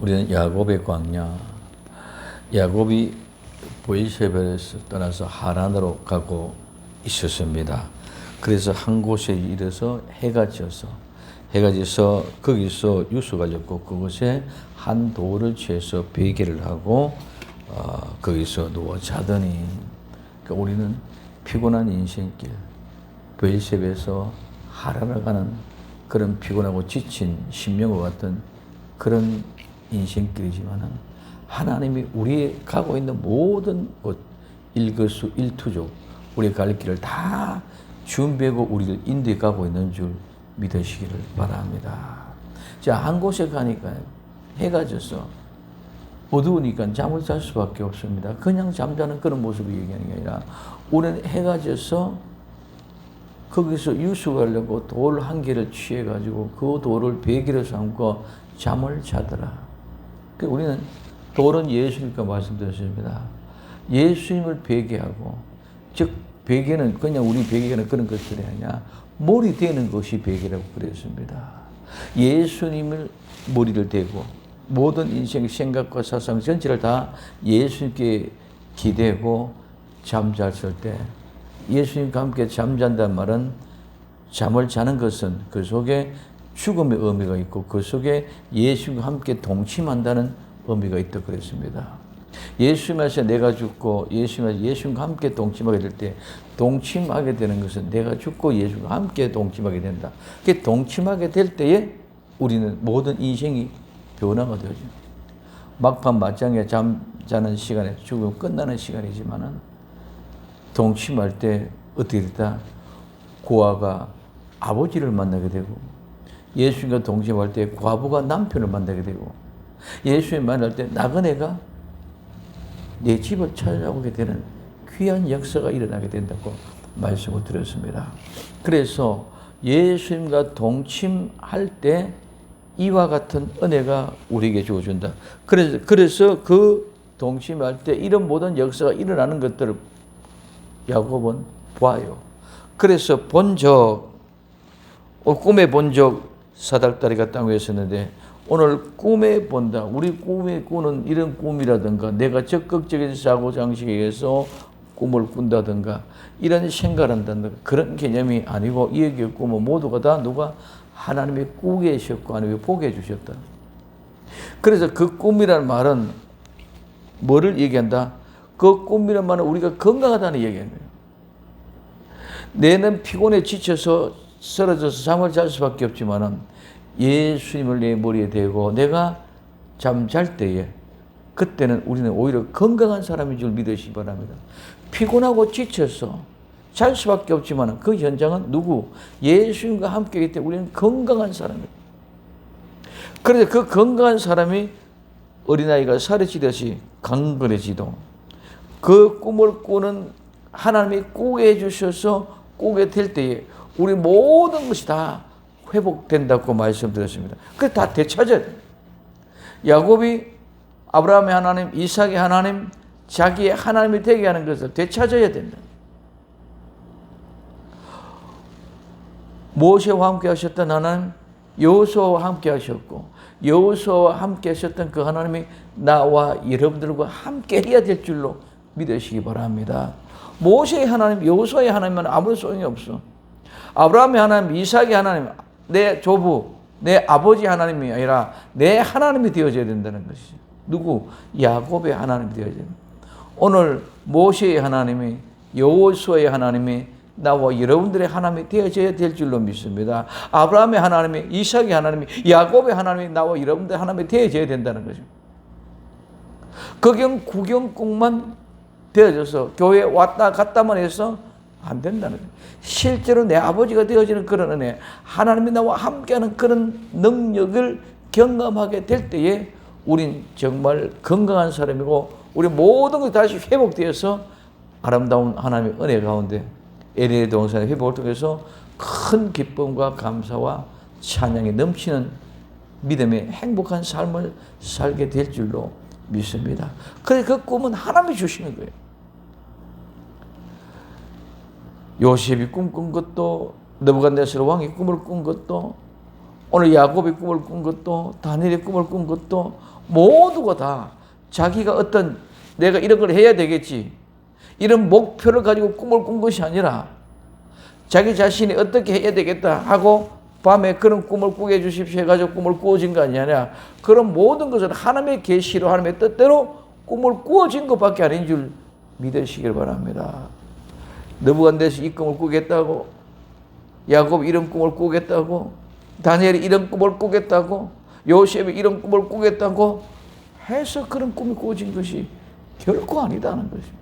우리는 야곱의 광야, 야곱이 보이세벨에서 떠나서 하란으로 가고 있었습니다. 그래서 한 곳에 이르서 해가 져서 해가 져서 거기서 유수 가 졌고 그곳에 한 돌을 취해서 베개를 하고 어, 거기서 누워 자더니 그러니까 우리는 피곤한 인생길 베일셉에서 하란을 가는 그런 피곤하고 지친 심령과 같은 그런 인생길이지만은 하나님이 우리 가고 있는 모든 곳 일거수 일투족 우리 갈 길을 다 준비하고 우리를 인도해 가고 있는 줄 믿으시기를 바랍니다. 자, 한 곳에 가니까 해가 져서 어두우니까 잠을 잘 수밖에 없습니다. 그냥 잠자는 그런 모습을 얘기하는 게 아니라 우리는 해가 져서 거기서 유숙하려고 돌 한 개를 취해가지고 그 돌을 베개로 삼고 잠을 자더라. 그 우리는 돌은 예수니까 말씀드렸습니다. 예수님을 베개하고 즉 베개는 그냥 우리 베개는 그런 것들이 아니라 머리 대는 것이 베개라고 그랬습니다. 예수님을 머리를 대고 모든 인생의 생각과 사상 전체를 다 예수님께 기대고 잠잤을 때 예수님과 함께 잠잔다는 말은 잠을 자는 것은 그 속에 죽음의 의미가 있고 그 속에 예수님과 함께 동침한다는 의미가 있다 그랬습니다. 예수님에서 내가 죽고 예수님에서 예수님과 함께 동침하게 될 때 동침하게 되는 것은 내가 죽고 예수님과 함께 동침하게 된다. 그 동침하게 될 때에 우리는 모든 인생이 변화가 되죠. 막판 맞장에 잠자는 시간에 죽음 끝나는 시간이지만은 동침할 때 어떻게 됐다? 고아가 아버지를 만나게 되고 예수님과 동침할 때 과부가 남편을 만나게 되고 예수님 만날 때 나그네가 내 집을 찾아오게 되는 귀한 역사가 일어나게 된다고 말씀을 드렸습니다. 그래서 예수님과 동침할 때 이와 같은 은혜가 우리에게 주어준다. 그래서, 그래서 그 동침할 때 이런 모든 역사가 일어나는 것들을 야곱은 보아요. 그래서 본 적, 꿈에 본 적 사닥다리가 땅 위에 있었는데 오늘 꿈에 본다. 우리 꿈에 꾸는 이런 꿈이라든가 내가 적극적인 사고 장식에 의해서 꿈을 꾼다든가 이런 생각을 한다든가 그런 개념이 아니고 이 얘기의 꿈은 모두가 다 누가 하나님이 꾸게 하셨고 하나님이 보게 해주셨다. 그래서 그 꿈이라는 말은 뭐를 얘기한다? 그 꿈이라는 말은 우리가 건강하다는 얘기예요. 내는 피곤해 지쳐서 쓰러져서 잠을 잘 수밖에 없지만은 예수님을 내 머리에 대고 내가 잠 잘 때에 그때는 우리는 오히려 건강한 사람인 줄 믿으시기 바랍니다. 피곤하고 지쳐서 잘 수밖에 없지만 그 현장은 누구? 예수님과 함께이기 때문에 우리는 건강한 사람이에요. 그래서 그 건강한 사람이 어린아이가 살이 찌듯이 강건해지도 그 꿈을 꾸는 하나님이 꾸게 해주셔서 꾸게 될 때에 우리 모든 것이 다 회복된다고 말씀드렸습니다. 그게 다 되찾아야 돼. 야곱이 아브라함의 하나님, 이삭의 하나님, 자기의 하나님이 되게 하는 것을 되찾아야 된다. 모세와 함께 하셨던 하나님, 여호수아와 함께 하셨고 여호수아와 함께 하셨던 그 하나님이 나와 여러분들과 함께 해야 될 줄로 믿으시기 바랍니다. 모세의 하나님, 여호수아의 하나님은 아무 소용이 없어. 아브라함의 하나님, 이삭의 하나님, 내 조부, 내 아버지 하나님이 아니라 내 하나님이 되어져야 된다는 것이죠. 누구? 야곱의 하나님이 되어져야 됩니다. 오늘 모세의 하나님이 여호수아의 하나님이 나와 여러분들의 하나님이 되어져야 될 줄로 믿습니다. 아브라함의 하나님이 이삭의 하나님이 야곱의 하나님이 나와 여러분들의 하나님이 되어져야 된다는 거죠. 그경 구경꾼만 되어져서 교회 왔다 갔다만 해서 안 된다는 거예요. 실제로 내 아버지가 되어지는 그런 은혜, 하나님이 나와 함께하는 그런 능력을 경험하게 될 때에 우린 정말 건강한 사람이고 우리 모든 것이 다시 회복되어서 아름다운 하나님의 은혜 가운데 에레의 동산의 회복을 통해서 큰 기쁨과 감사와 찬양이 넘치는 믿음의 행복한 삶을 살게 될 줄로 믿습니다. 그래 그 꿈은 하나님이 주시는 거예요. 요셉이 꿈꾼 것도 느부갓네살 왕이 꿈을 꾼 것도 오늘 야곱이 꿈을 꾼 것도 다니엘이 꿈을 꾼 것도 모두가 다 자기가 어떤 내가 이런 걸 해야 되겠지. 이런 목표를 가지고 꿈을 꾼 것이 아니라 자기 자신이 어떻게 해야 되겠다 하고 밤에 그런 꿈을 꾸게 해주십시오 해가지고 꿈을 꾸어진 거 아니냐. 그런 모든 것은 하나님의 계시로 하나님의 뜻대로 꿈을 꾸어진 것밖에 아닌 줄 믿으시길 바랍니다. 너부간데서 이 꿈을 꾸겠다고 야곱 이런 꿈을 꾸겠다고 다니엘이 이런 꿈을 꾸겠다고 요셉이 이런 꿈을 꾸겠다고 해서 그런 꿈이 꾸어진 것이 결코 아니다는 것입니다.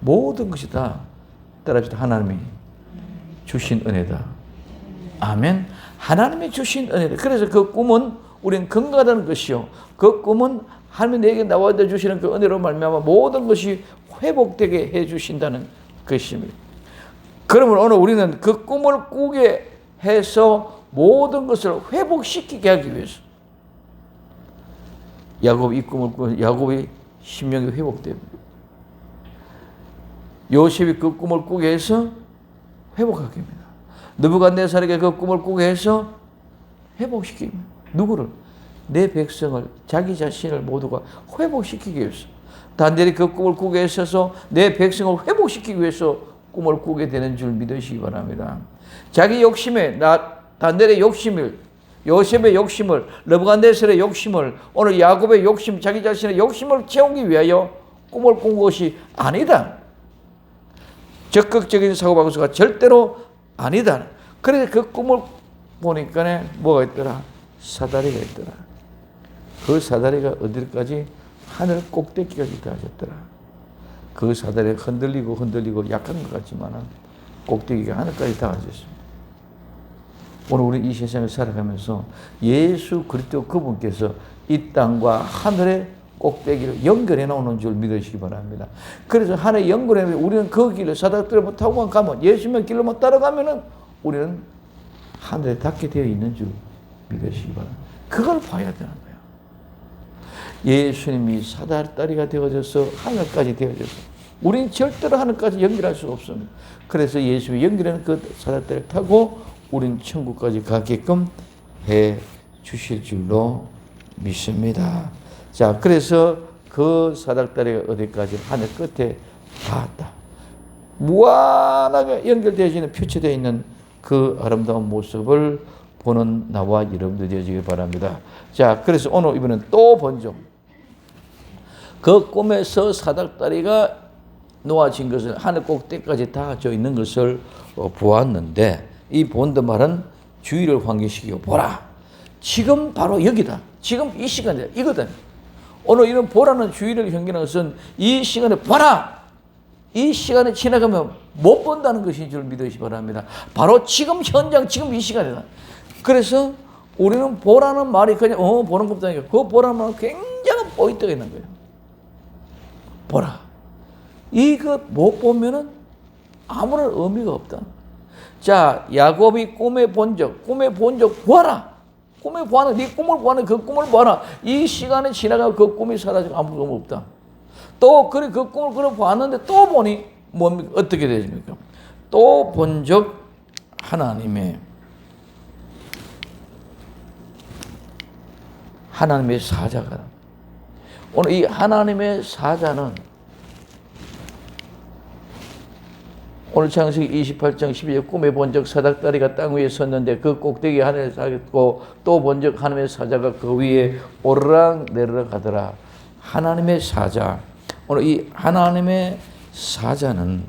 모든 것이 다 따라주다 하나님이 주신 은혜다. 아멘. 하나님이 주신 은혜다. 그래서 그 꿈은 우리는 건강하다는 것이요. 그 꿈은 하나님이 내게 나와 주시는 그 은혜로 말미암아 모든 것이 회복되게 해 주신다는 것입니다. 그러면 오늘 우리는 그 꿈을 꾸게 해서 모든 것을 회복시키게 하기 위해서 야곱이 이 꿈을 꾸 야곱이 심령이 회복됩니다. 요셉이 그 꿈을 꾸게 해서 회복하게 합니다. 느부갓네살에게 그 꿈을 꾸게 해서 회복시킵니다. 누구를? 내 백성을 자기 자신을 모두가 회복시키기 위해서 단들이 그 꿈을 꾸게 하셔서 내 백성을 회복시키기 위해서 꿈을 꾸게 되는 줄 믿으시기 바랍니다. 자기 욕심에 나 단델의 욕심을 요셉의 욕심을 르브간데셀의 욕심을 오늘 야곱의 욕심 자기 자신의 욕심을 채우기 위하여 꿈을 꾼 것이 아니다. 적극적인 사고 방식가 절대로 아니다. 그래서 그 꿈을 보니까 뭐가 있더라? 사다리가 있더라. 그 사다리가 어디까지 하늘 꼭대기까지 닿아졌더라. 그 사다리가 흔들리고 흔들리고 약한 것 같지만 꼭대기가 하늘까지 닿아졌습니다. 오늘 우리 이 세상을 살아가면서 예수 그리스도 그분께서 이 땅과 하늘의 꼭대기를 연결해 놓는 줄 믿으시기 바랍니다. 그래서 하늘 연결해 놓으면 우리는 그 길을 사닥들을 타고만 가면 예수님의 길로만 따라가면은 우리는 하늘에 닿게 되어 있는 줄 믿으시기 바랍니다. 그걸 봐야 되는 거예요. 예수님이 사다리가 되어져서 하늘까지 되어져서 우리는 절대로 하늘까지 연결할 수 없습니다. 그래서 예수님이 연결하는 그 사다리를 타고 우린 천국까지 가게끔 해 주실 줄로 믿습니다. 자, 그래서 그 사닥다리가 어디까지 하늘 끝에 닿았다. 무한하게 연결되어지는 표체되어 있는 그 아름다운 모습을 보는 나와 여러분들 되어지길 바랍니다. 자, 그래서 오늘 이번엔 또 번종. 그 꿈에서 사닥다리가 놓아진 것을 하늘 꼭대기까지 닿아져 있는 것을 어, 보았는데 이 본드 말은 주의를 환기시키고 보라. 지금 바로 여기다. 지금 이 시간이다. 이거든. 오늘 이런 보라는 주의를 현기는 것은 이 시간에 보라. 이 시간에 지나가면 못 본다는 것인 줄 믿으시 바랍니다. 바로 지금 현장 지금 이 시간이다. 그래서 우리는 보라는 말이 그냥 어 보는 것도 아니고 그 보라는 말은 굉장한 포인트가 있는 거예요. 보라. 이거 못 보면은 아무런 의미가 없다. 자, 야곱이 꿈에 본 적, 꿈에 본 적 보아라. 꿈에 보아라. 네 꿈을 보아라. 그 꿈을 보아라. 이 시간에 지나가 그 꿈이 사라지고 아무 의미 없다. 또 그래 그 꿈을 그래 보았는데 또 보니 뭡니까? 어떻게 되십니까? 또 본 적 하나님의 하나님의 사자가 오늘 이 하나님의 사자는 오늘 창세기 28장 12절 꿈에 본적 사닥다리가 땅 위에 섰는데 그 꼭대기 하늘에 사겠고 또 본적 하나님의 사자가 그 위에 오르락 내리락 하더라. 하나님의 사자. 오늘 이 하나님의 사자는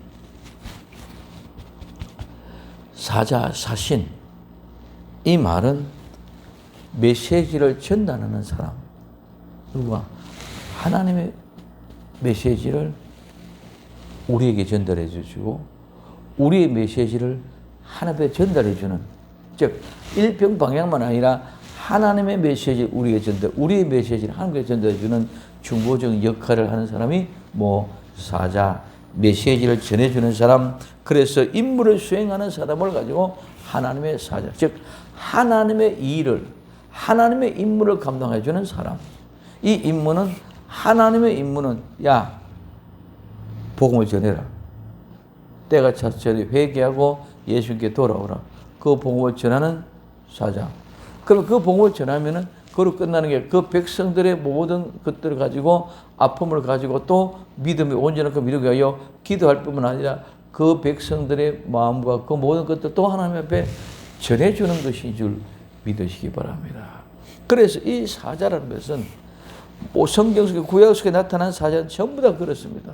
사자 사신 이 말은 메시지를 전달하는 사람 누가 하나님의 메시지를 우리에게 전달해 주시고 우리의 메시지를 하나님께 전달해 주는 즉 일평 방향만 아니라 하나님의 메시지 우리에게 전달, 우리의 메시지를 하나님께 전달해 주는 중보적 역할을 하는 사람이 뭐 사자, 메시지를 전해 주는 사람, 그래서 임무를 수행하는 사람을 가지고 하나님의 사자, 즉 하나님의 일을 하나님의 임무를 감당해 주는 사람. 이 임무는 하나님의 임무는 야 복음을 전해라. 때가 차서 회개하고 예수님께 돌아오라. 그 복음을 전하는 사자. 그럼 그 복음을 전하면은 그로 끝나는 게 그 백성들의 모든 것들을 가지고 아픔을 가지고 또 믿음이 온전한 그 믿음이 하여 기도할 뿐만 아니라 그 백성들의 마음과 그 모든 것들 또 하나님 앞에 전해주는 것인 줄 믿으시기 바랍니다. 그래서 이 사자라는 것은 뭐 성경 속에 구약 속에 나타난 사자는 전부 다 그렇습니다.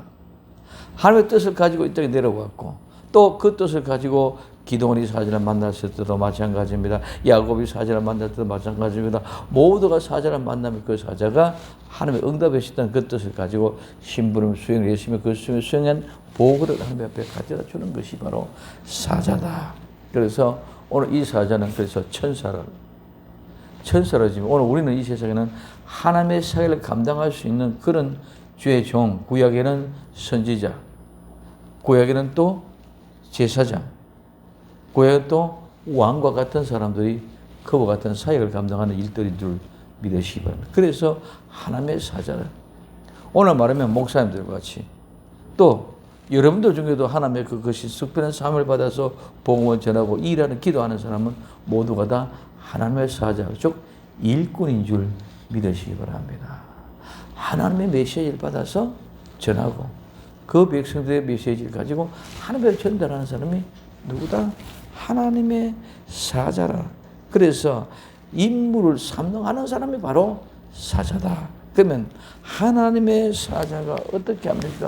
하나님의 뜻을 가지고 이 땅에 내려왔고 또 그 뜻을 가지고 기도원이 사자를 만났을 때도 마찬가지입니다. 야곱이 사자를 만날 때도 마찬가지입니다. 모두가 사자를 만나면 그 사자가 하나님의 시던 그 뜻을 가지고 신부름 수행을 열심히 그 수행을 수행한 보고를 하나님 앞에 가져다 주는 것이 바로 사자다. 그래서 오늘 이 사자는 그래서 천사를 천사라지만 오늘 우리는 이 세상에는 하나님의 사회를 감당할 수 있는 그런 주의 종, 구약에는 선지자, 구약에는 또 제사장, 구약은 또 왕과 같은 사람들이 그와 같은 사역을 감당하는 일들인 줄 믿으시기 바랍니다. 그래서 하나님의 사자를 오늘 말하면 목사님들과 같이 또 여러분들 중에도 하나님의 그것이 특별한 삶을 받아서 복음을 전하고 일하는 기도하는 사람은 모두가 다 하나님의 사자, 즉 일꾼인 줄 믿으시기 바랍니다. 하나님의 메시지를 받아서 전하고 그 백성들의 메시지를 가지고 하나님을 전달하는 사람이 누구다? 하나님의 사자라. 그래서 임무를 삼등하는 사람이 바로 사자다. 그러면 하나님의 사자가 어떻게 합니까?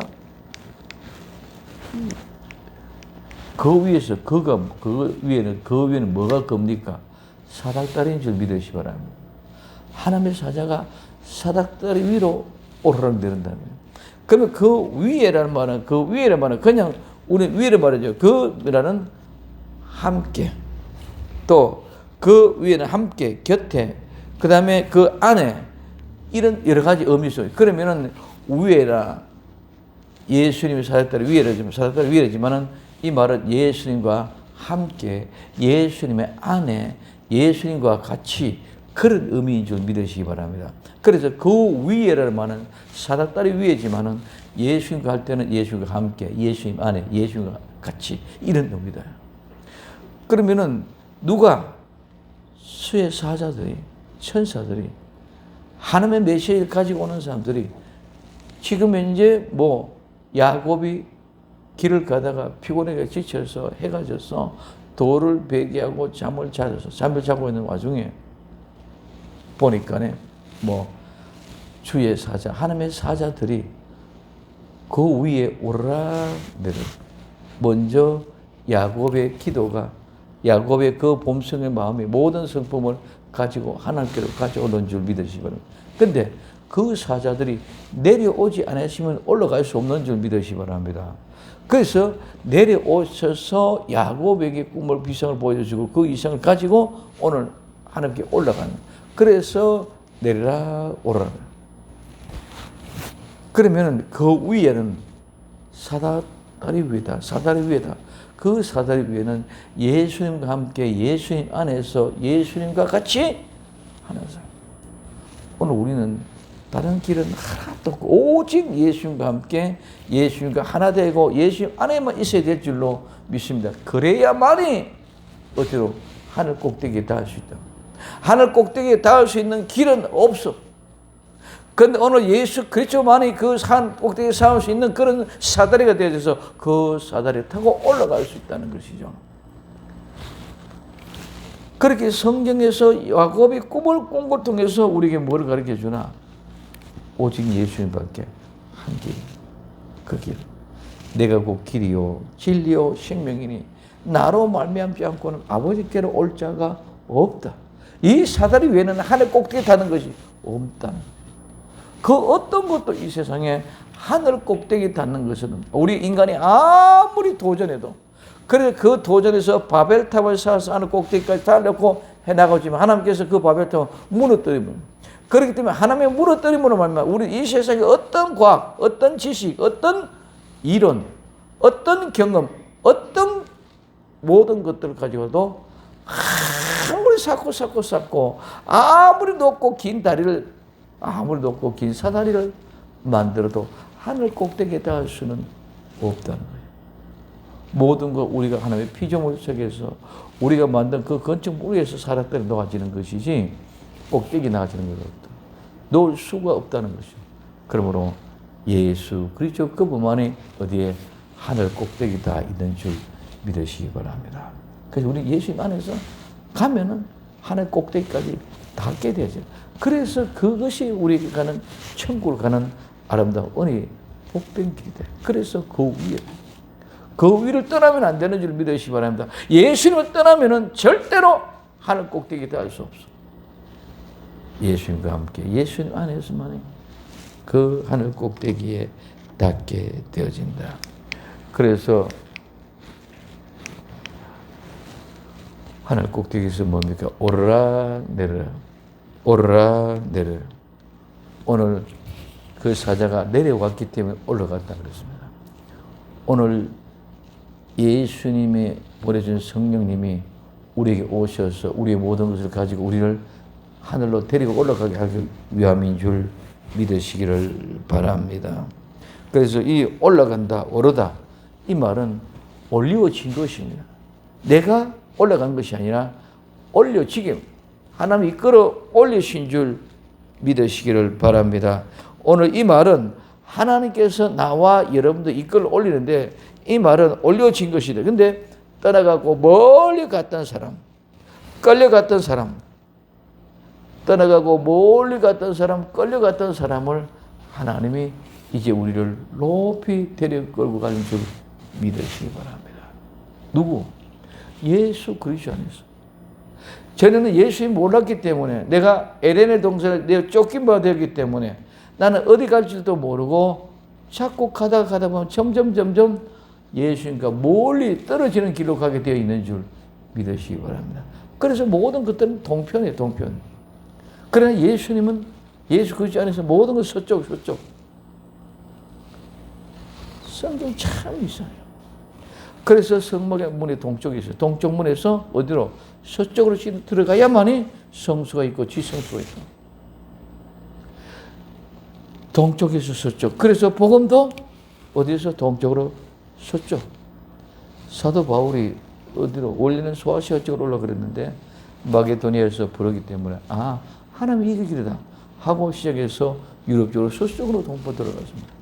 그 위에서 그가 그 위에는 그 위에는 뭐가 겁니까? 사닥다리인 줄 믿으시 기 바랍니다. 하나님의 사자가 사닥다리 위로 오르락내린다면 그러면 그 위에라는 말은 그 위에라는 말은 그냥 우리 위를 말하죠. 그라는 함께 또 그 위에는 함께 곁에 그 다음에 그 안에 이런 여러 가지 의미 있어요. 그러면은 위에라 예수님이 사역다리 위에라지만 사역다리 위에지만은 이 말은 예수님과 함께 예수님의 안에 예수님과 같이 그런 의미인 줄 믿으시기 바랍니다. 그래서 그 위에라는 말은 사닥다리 위에지만은 예수님과 할 때는 예수님과 함께 예수님 안에 예수님과 같이 이런 의미다. 그러면은 누가 수의 사자들이 천사들이 하나님의 메시지를 가지고 오는 사람들이 지금 현재 뭐 야곱이 길을 가다가 피곤하게 지쳐서 해가 져서 돌을 베개하고 잠을 자서 잠을 자고 있는 와중에 보니까네 뭐 주의 사자 하나님의 사자들이 그 위에 오르락 내려 먼저 야곱의 기도가 야곱의 그 봄성의 마음이 모든 성품을 가지고 하나님께로 가져오는 줄 바랍니다. 근데 그 사자들이 내려오지 않으시면 올라갈 수 없는 줄 믿으시기 바랍니다. 그래서 내려오셔서 야곱에게 꿈을 비상을 보여주고 그 이상을 가지고 오늘 하나님께 올라가는 그래서 내리라 오라라. 그러면 그 위에는 사다리 위에다 사다리 위에다 그 사다리 위에는 예수님과 함께 예수님 안에서 예수님과 같이 하는 사람. 오늘 우리는 다른 길은 하나도 없고 오직 예수님과 함께 예수님과 하나 되고 예수님 안에만 있어야 될 줄로 믿습니다. 그래야만이 어디로 하늘 꼭대기에 닿을 수 있다. 하늘 꼭대기에 닿을 수 있는 길은 없어. 그런데 오늘 예수 그리스도만이 그 산 꼭대기에 쌓을 수 있는 그런 사다리가 되어져서 그 사다리를 타고 올라갈 수 있다는 것이죠. 그렇게 성경에서 야곱이 꿈을 꾼 걸 통해서 우리에게 뭘 가르쳐 주나? 오직 예수님밖에 한 길, 그 길. 내가 곧 길이요, 진리요, 생명이니 나로 말미암지 않고는 아버지께로 올 자가 없다. 이 사다리 외에는 하늘 꼭대기 타는 것이 없다. 그 어떤 것도 이 세상에 하늘 꼭대기 닿는 것은 우리 인간이 아무리 도전해도 그래 그 도전에서 바벨탑을 쌓아서 하늘 꼭대기까지 달려고 해나가지만 하나님께서 그 바벨탑을 무너뜨리면 그렇기 때문에 하나님의 무너뜨림으로 말미암아 우리 이 세상에 어떤 과학, 어떤 지식, 어떤 이론, 어떤 경험, 어떤 모든 것들을 가지고도 아무리 쌓고 쌓고 쌓고 아무리 높고 긴 다리를 아무리 높고 긴 사다리를 만들어도 하늘 꼭대기에 닿을 수는 없다는 거예요. 모든 것 우리가 하나님의 피조물 속에서 우리가 만든 그 건축물 위에서 살았더니 녹아지는 것이지 꼭대기 나가시는 것도 놓을 수가 없다는 것이죠. 그러므로 예수 그리스도 그분만이 어디에 하늘 꼭대기 다 있는 줄 믿으시기 바랍니다. 그래서 우리 예수님 안에서 가면은 하늘 꼭대기까지 닿게 되죠. 그래서 그것이 우리가 가는 천국을 가는 아름다운 은혜 복된 길이 돼. 그래서 그 위에 그 위를 떠나면 안 되는 줄 믿으시기 바랍니다. 예수님을 떠나면은 절대로 하늘 꼭대기 닿을 수 없어. 예수님과 함께 예수님 안에서만이 그 하늘 꼭대기에 닿게 되어진다. 그래서 하늘 꼭대기에서 뭡니까? 오르락 내리락 오르락 내리락 오늘 그 사자가 내려왔기 때문에 올라갔다 그랬습니다. 오늘 예수님이 보내준 성령님이 우리에게 오셔서 우리의 모든 것을 가지고 우리를 하늘로 데리고 올라가게 하기 위함인 줄 믿으시기를 바랍니다. 그래서 이 올라간다, 오르다 이 말은 올리워진 것입니다. 내가 올라간 것이 아니라 올려지게 하나님이 이끌어 올리신 줄 믿으시기를 바랍니다. 오늘 이 말은 하나님께서 나와 여러분들 이끌어 올리는데 이 말은 올려진 것이다. 근데 떠나가고 멀리 갔던 사람, 끌려갔던 사람, 떠나가고 멀리 갔던 사람, 끌려갔던 사람을 하나님이 이제 우리를 높이 데려 끌고 가는 줄 믿으시기 바랍니다. 누구? 예수 그리스도 안에서. 전에는 예수님 몰랐기 때문에 내가 에렌의 동산을 내가 쫓긴 바 되었기 때문에 나는 어디 갈지도 모르고 자꾸 가다가 가다 보면 점점 점점 예수님과 멀리 떨어지는 길로 가게 되어 있는 줄 믿으시기 바랍니다. 그래서 모든 것들은 동편이에요, 동편. 그러나 예수님은 예수 그리스도 안에서 모든 것 서쪽, 서쪽. 성경 참 있어요. 그래서 성막의 문이 동쪽에 있어요. 동쪽 문에서 어디로? 서쪽으로 들어가야만이 성수가 있고 지성수가 있고. 동쪽에서 서쪽. 그래서 복음도 어디에서 동쪽으로 서쪽. 사도 바울이 어디로 원래는 소아시아 쪽으로 올라 그랬는데 마게도니아에서 부르기 때문에 아 하나님이 이 길이다 하고 시작해서 유럽 쪽으로 서쪽으로 동포 들어갔습니다.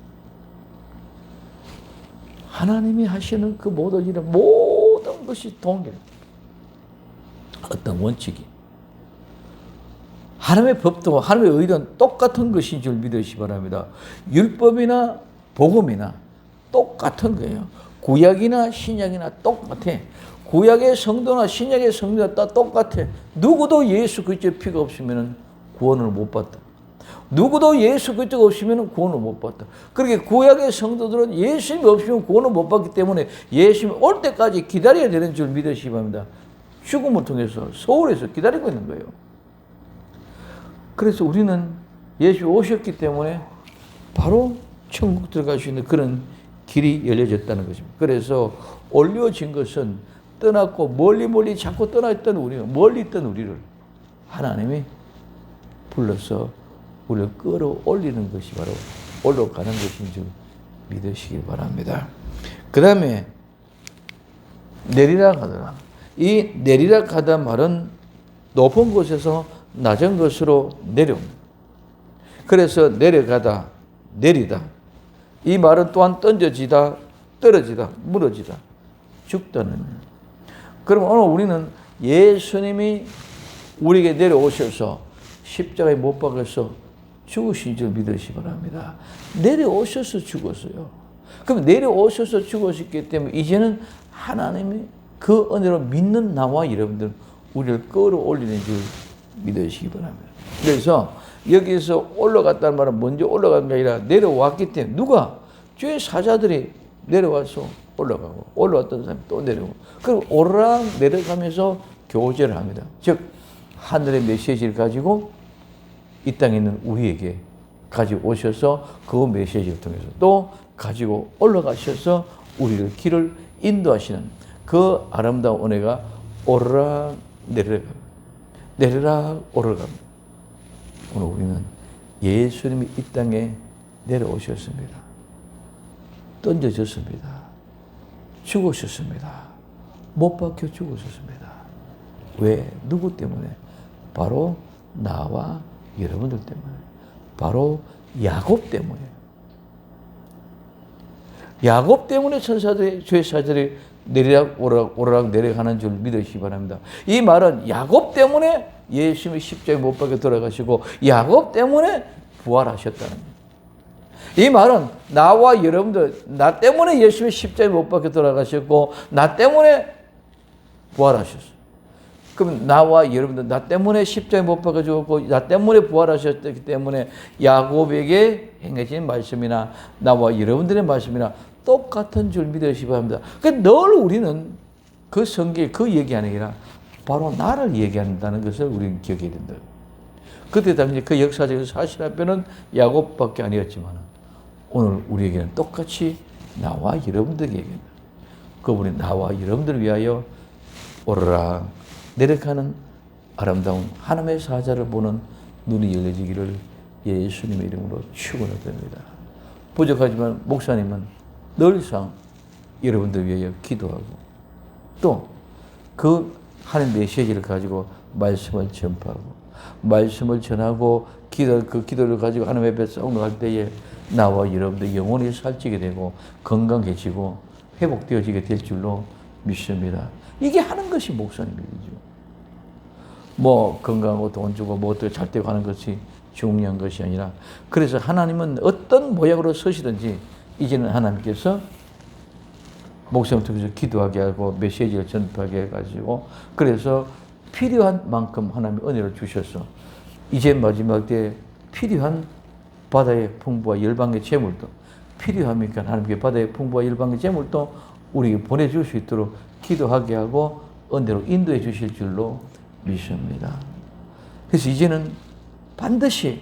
하나님이 하시는 그 모든 일은 모든 것이 동일. 어떤 원칙이. 하나님의 법도 하나님의 의는 똑같은 것인 줄 믿으시 바랍니다. 율법이나 복음이나 똑같은 거예요. 구약이나 신약이나 똑같아. 구약의 성도나 신약의 성도가 다 똑같아. 누구도 예수 그리스도의 피가 없으면 구원을 못 받다. 누구도 예수 그리스도가 없으면 구원을 못 받다. 그렇게 구약의 성도들은 예수님이 없으면 구원을 못 받기 때문에 예수님이 올 때까지 기다려야 되는 줄 믿으시기 바랍니다. 죽음을 통해서 서울에서 기다리고 있는 거예요. 그래서 우리는 예수 오셨기 때문에 바로 천국 들어갈 수 있는 그런 길이 열려졌다는 것입니다. 그래서 올려진 것은 떠났고 멀리 멀리 자꾸 떠나 있던 우리 멀리 있던 우리를 하나님이 불러서 우리를 끌어올리는 것이 바로 올라가는 것인 줄 믿으시길 바랍니다. 그 다음에 내리라 하더라. 이 내리라 하다 말은 높은 곳에서 낮은 곳으로 내려옵니다. 그래서 내려가다, 내리다. 이 말은 또한 던져지다, 떨어지다, 무너지다, 죽다는. 그럼 오늘 우리는 예수님이 우리에게 내려오셔서 십자가에 못 박아서 죽으신 줄 믿으시 바랍니다. 내려오셔서 죽었어요. 그럼 내려오셔서 죽으셨기 때문에 이제는 하나님이 그 은혜로 믿는 나와 여러분들 우리를 끌어올리는 줄 믿으시기 바랍니다. 그래서 여기서 올라갔다는 말은 먼저 올라간 게 아니라 내려왔기 때문에 누가 주의 사자들이 내려와서 올라가고 올라왔던 사람이 또 내려오고 그럼 오르락 내려가면서 교제를 합니다. 즉 하늘의 메시지를 가지고 이 땅에 있는 우리에게 가지고 오셔서 그 메시지를 통해서 또 가지고 올라가셔서 우리를 길을 인도하시는 그 아름다운 은혜가 오르락 내려갑니다. 내리락 오르갑니다. 오늘 우리는 예수님이 이 땅에 내려오셨습니다. 던져졌습니다. 죽으셨습니다. 못 박혀 죽으셨습니다. 왜? 누구 때문에? 바로 나와 여러분들 때문에. 바로 야곱 때문에. 야곱 때문에 천사들이 죄 사들이 내리락 오르락 오르락 내려가는 줄 믿으시기 바랍니다. 이 말은 야곱 때문에 예수님이 십자가에 못 박혀 돌아가시고 야곱 때문에 부활하셨다는. 이 말은 나와 여러분들 나 때문에 예수님이 십자가에 못 박혀 돌아가셨고 나 때문에 부활하셨어요. 그럼 나와 여러분들 나 때문에 십자가에 못 박혀 죽었고 나 때문에 부활하셨기 때문에 야곱에게 행해진 말씀이나 나와 여러분들의 말씀이나 똑같은 줄 믿으시기 바랍니다. 그늘 우리는 그 성경 그게 아니라 바로 나를 얘기한다는 것을 우리는 기억해야 된다. 그때 당시 그 역사적인 사실 앞에는 야곱밖에 아니었지만 오늘 우리에게는 똑같이 나와 여러분들에게. 그분이 나와 여러분들을 위하여 오르락 내려가는 아름다운 하나님의 사자를 보는 눈이 열려지기를 예수님의 이름으로 축원드립니다. 부족하지만 목사님은 늘상 여러분들 위하여 기도하고 또 그 하나님 메시지를 가지고 말씀을 전파하고 말씀을 전하고 기도 그 기도를 가지고 하나님 앞에 싸움할 때에 나와 여러분들 영혼이 살찌게 되고 건강해지고 회복되어지게 될 줄로 믿습니다. 이게 하는 것이 목사님 일이죠. 뭐 건강하고 돈 주고 뭐잘 되고 하는 것이 중요한 것이 아니라 그래서 하나님은 어떤 모양으로 서시든지 이제는 하나님께서 목사님 통해서 기도하게 하고 메시지를 전파하게 해가지고 그래서 필요한 만큼 하나님이 은혜를 주셔서 이제 마지막 때 필요한 바다의 풍부와 열방의 재물도 필요하니까 하나님께 바다의 풍부와 열방의 재물도 우리에게 보내줄 수 있도록 기도하게 하고 은혜로 인도해 주실 줄로 믿습니다. 그래서 이제는 반드시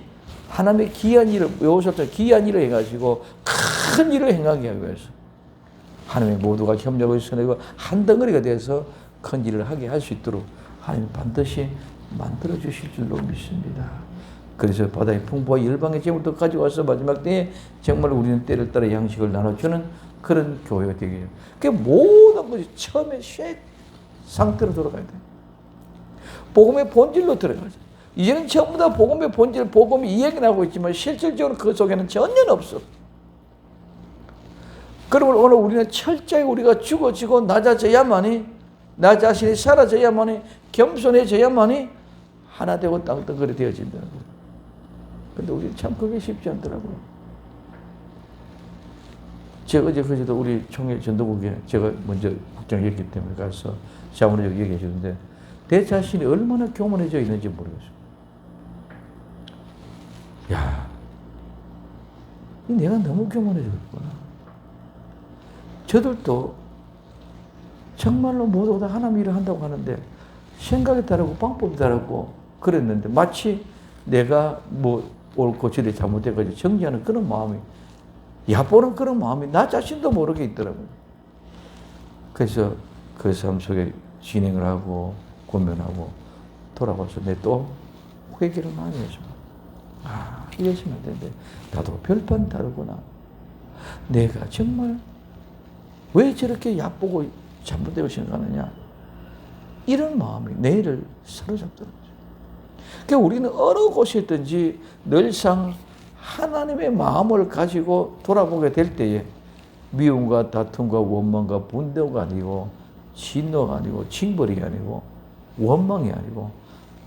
하나님의 귀한 일을 여호수아처 귀한 일을 해가지고 큰 일을 행하게 하기 위해서 하나님의 모두가 협력을 선하고 한 덩어리가 돼서 큰 일을 하게 할 수 있도록 하나님 반드시 만들어 주실 줄로 믿습니다. 그래서 바다의 풍부와 열방의 재물도 가져와서 마지막 때에 정말 우리는 때를 따라 양식을 나눠주는 그런 교회가 해요. 그 모든 것이 처음에 쉐 상태로 돌아가야 돼. 복음의 본질로 들어가죠. 이제는 전부 다 복음의 본질, 복음이 이야기 나고 있지만 실질적으로 그 속에는 전혀 없어. 그러면 오늘 우리는 철저히 우리가 죽어지고 낮아져야만이 나 자신이 사라져야만이 겸손해져야만이 하나 되고 땅덩어리 되어진다는 거예요. 근데 우리 참 그게 쉽지 않더라고요. 제가 어제 그제도 우리 총회 전도국에 제가 먼저 국장이었기 때문에 가서 자문을 얘기해 주는데 내 자신이 얼마나 교만해져 있는지 모르겠어요. 야, 내가 너무 교만해졌구나. 저들도 정말로 모두 다 하나님 일을 한다고 하는데 생각이 다르고 방법이 다르고 그랬는데 마치 내가 뭐 옳고 저리 잘못돼가지고 정지하는 그런 마음이 야보는 그런 마음이 나 자신도 모르게 있더라고요. 그래서 그 삶 속에 진행을 하고 고민하고 돌아와서 내 또 회개를 많이 해서 아 이랬으면 안 되는데 나도 별반 다르구나. 내가 정말 왜 저렇게 얕보고 잘못되고 생각하느냐? 이런 마음이 내일을 사로잡더라고요. 그러니까 우리는 어느 곳에 있든지 늘상 하나님의 마음을 가지고 돌아보게 될 때에 미움과 다툼과 원망과 분노가 아니고 진노가 아니고 징벌이 아니고 원망이 아니고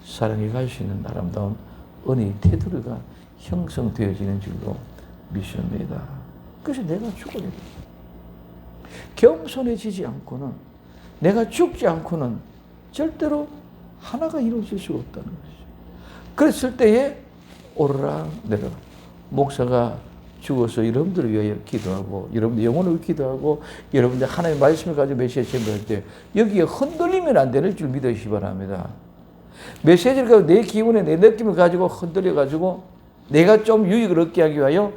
사랑이 갈 수 있는 아름다운 은혜의 테두리가 형성되어지는 줄로 믿습니다. 그래서 내가 죽어야 돼. 겸손해지지 않고는 내가 죽지 않고는 절대로 하나가 이루어질 수가 없다는 것이죠. 그랬을 때에 오르락 내려가. 목사가 죽어서 여러분들을 위하여 기도하고 여러분들 영혼을 기도하고 여러분들 하나님의 말씀을 가지고 메시지 전할 때 여기에 흔들리면 안 되는 줄 믿으시기 바랍니다. 메시지를 가지고 내 기분에 내 느낌을 가지고 흔들려 가지고 내가 좀 유익을 얻게 하기 위하여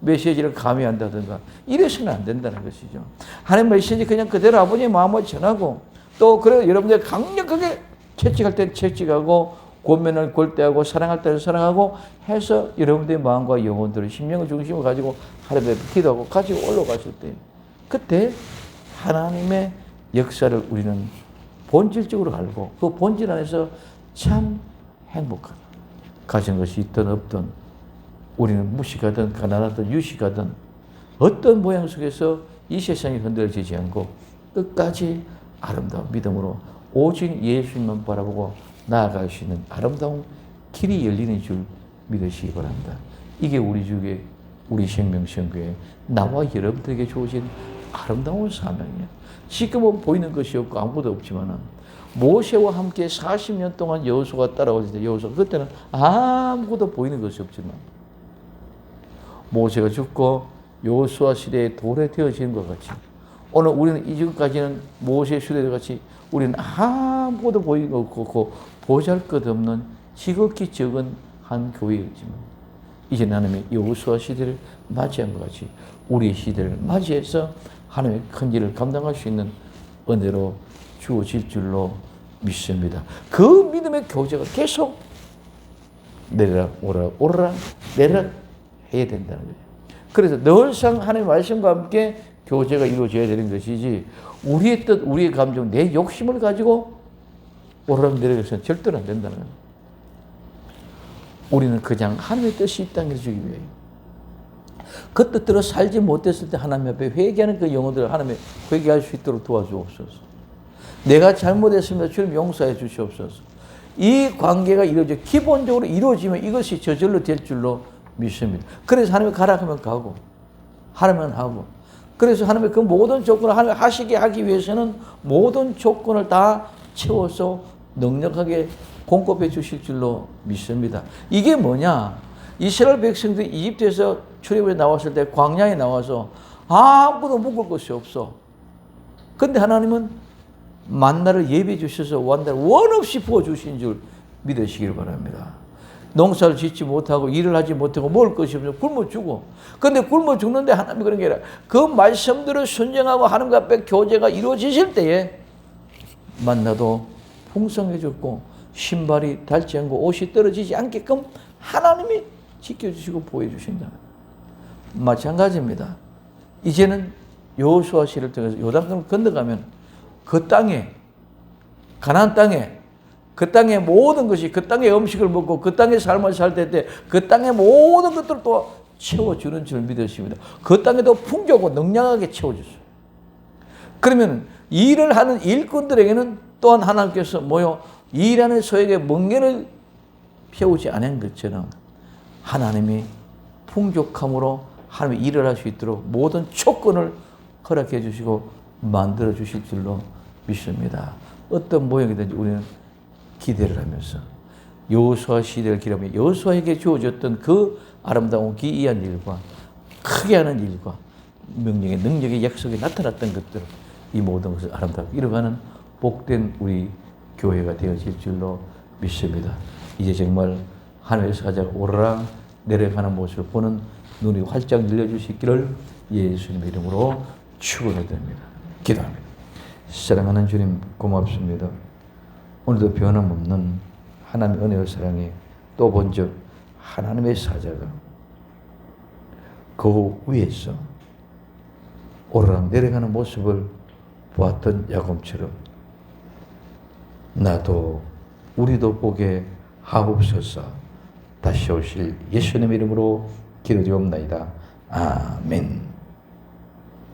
메시지를 감히한다든가 이래서는 안 된다는 것이죠. 하나님 메시지 그냥 그대로 아버지의 마음을 전하고 또 그래 여러분들 강력하게 채찍할 때 채찍하고 권면을 골대하고 사랑할 때는 사랑하고 해서 여러분들의 마음과 영혼들을 심령의 중심을 가지고 하나님 앞에 기도하고 가지고 올라갔을 때 그때 하나님의 역사를 우리는 본질적으로 알고 그 본질 안에서 참 행복하다. 가진 것이 있든 없든 우리는 무식하든 가난하든 유식하든 어떤 모양 속에서 이 세상이 흔들리지 않고 끝까지 아름다운 믿음으로 오직 예수님만 바라보고 나아갈 수 있는 아름다운 길이 열리는 줄 믿으시기 바랍니다. 이게 우리 주의 우리 생명성교회 나와 여러분들에게 주어진 아름다운 사명이에요. 지금은 보이는 것이 없고 아무것도 없지만은 모세와 함께 40년 동안 여호수가 따라오실 때 여호수 그때는 아무것도 보이는 것이 없지만 모세가 죽고 여호수아 시대에 돌에 되어지는 것 같이 오늘 우리는 이전까지는 모세 시대 같이 우리는 아무것도 보이는 것 없고 보잘 것 없는 지극히 적은 한 교회였지만 이제 하나님의 여호수아 시대를 맞이한 것 같이 우리의 시대를 맞이해서 하나님의 큰 일을 감당할 수 있는 은혜로 주어질 줄로 믿습니다. 그 믿음의 교제가 계속 내려라 오라 오라 내려라 해야 된다는 거예요. 그래서 늘상 하나님의 말씀과 함께 교제가 이루어져야 되는 것이지 우리의 뜻, 우리의 감정, 내 욕심을 가지고 오르락 내리락해서는 절대로 안 된다는. 우리는 그냥 하나님의 뜻이 이 땅에 주기 위해 그 뜻대로 살지 못했을 때 하나님 앞에 회개하는 그 영혼들을 하나님의 회개할 수 있도록 도와주옵소서. 내가 잘못했으면 주님 용서해 주시옵소서. 이 관계가 이루어져 기본적으로 이루어지면 이것이 저절로 될 줄로 믿습니다. 그래서 하나님이 가라 하면 가고 하라면 하고 그래서 하나님의 그 모든 조건을 하시게 하기 위해서는 모든 조건을 다 채워서 넉넉하게 공급해 주실 줄로 믿습니다. 이게 뭐냐? 이스라엘 백성들이 이집트에서 출애굽에 나왔을 때 광야에 나와서 아무도 먹을 것이 없어. 근데 하나님은 만나를 예비해 주셔서 원다를 원 없이 부어 주신 줄 믿으시길 바랍니다. 농사를 짓지 못하고 일을 하지 못하고 먹을 것이 없어 굶어 죽어. 근데 굶어 죽는데 하나님이 그런 게 아니라 그 말씀들을 순종하고 하나님과 앞에 교제가 이루어지실 때에 만나도 풍성해졌고 신발이 닳지 않고 옷이 떨어지지 않게끔 하나님이 지켜주시고 보여주신다. 마찬가지입니다. 이제는 여호수아 씨를 통해서 요단강을 건너가면 그 땅에 가나안 땅에 그 땅의 모든 것이 그 땅의 음식을 먹고 그 땅의 삶을 살 때 그 땅의 모든 것들을 또 채워주는 줄 믿으십니다. 그 땅에도 풍족하고 능량하게 채워주세요. 그러면 일을 하는 일꾼들에게는 또한 하나님께서 뭐요? 일하는 소에게 멍게를 피우지 않은 것처럼 하나님이 풍족함으로 하나님이 일을 할 수 있도록 모든 조건을 허락해 주시고 만들어 주실 줄로 믿습니다. 어떤 모양이든지 우리는 기대를 하면서 여호수아 시대를 기라며 여호수아에게 주어졌던 그 아름다운 기이한 일과 크게 하는 일과 명령의 능력의 약속이 나타났던 것들 이 모든 것을 아름답게 이뤄가는 복된 우리 교회가 되어질 줄로 믿습니다. 이제 정말 하늘에서 가장 오르락 내려가는 모습을 보는 눈이 활짝 열려주시기를 예수님의 이름으로 축원해 드립니다. 기도합니다. 사랑하는 주님 고맙습니다. 오늘도 변함없는 하나님의 은혜와 사랑에 또 본적 하나님의 사자가 그 위에서 오르락 내려가는 모습을 보았던 야곱처럼 나도 우리도 보게 하옵소서 다시 오실 예수님 이름으로 기도드옵나이다. 아멘